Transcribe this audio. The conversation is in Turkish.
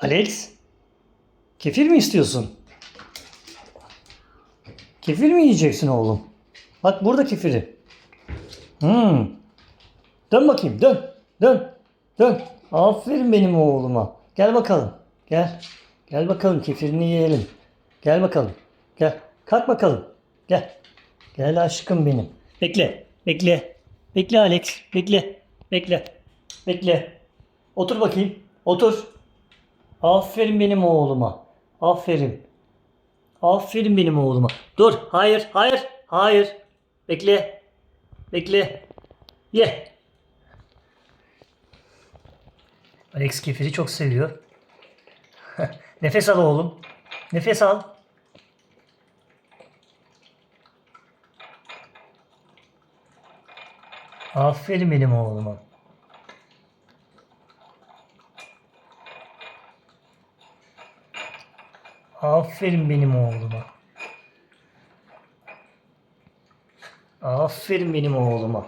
Alex, kefir mi istiyorsun? Kefir mi yiyeceksin oğlum? Bak burada kefiri. Hmm. Dön bakayım, dön, dön, dön. Aferin benim oğluma. Gel bakalım, gel. Gel bakalım kefirini yiyelim. Gel bakalım, gel. Kalk bakalım, gel. Gel aşkım benim. Bekle, bekle. Bekle Alex, bekle, bekle, bekle. Otur bakayım, otur. Aferin benim oğluma. Aferin. Aferin benim oğluma. Dur. Hayır. Hayır. Hayır. Bekle. Bekle. Ye. Alex kefiri çok seviyor. Nefes al oğlum. Nefes al. Aferin benim oğluma. Aferin benim oğluma. Aferin benim oğluma.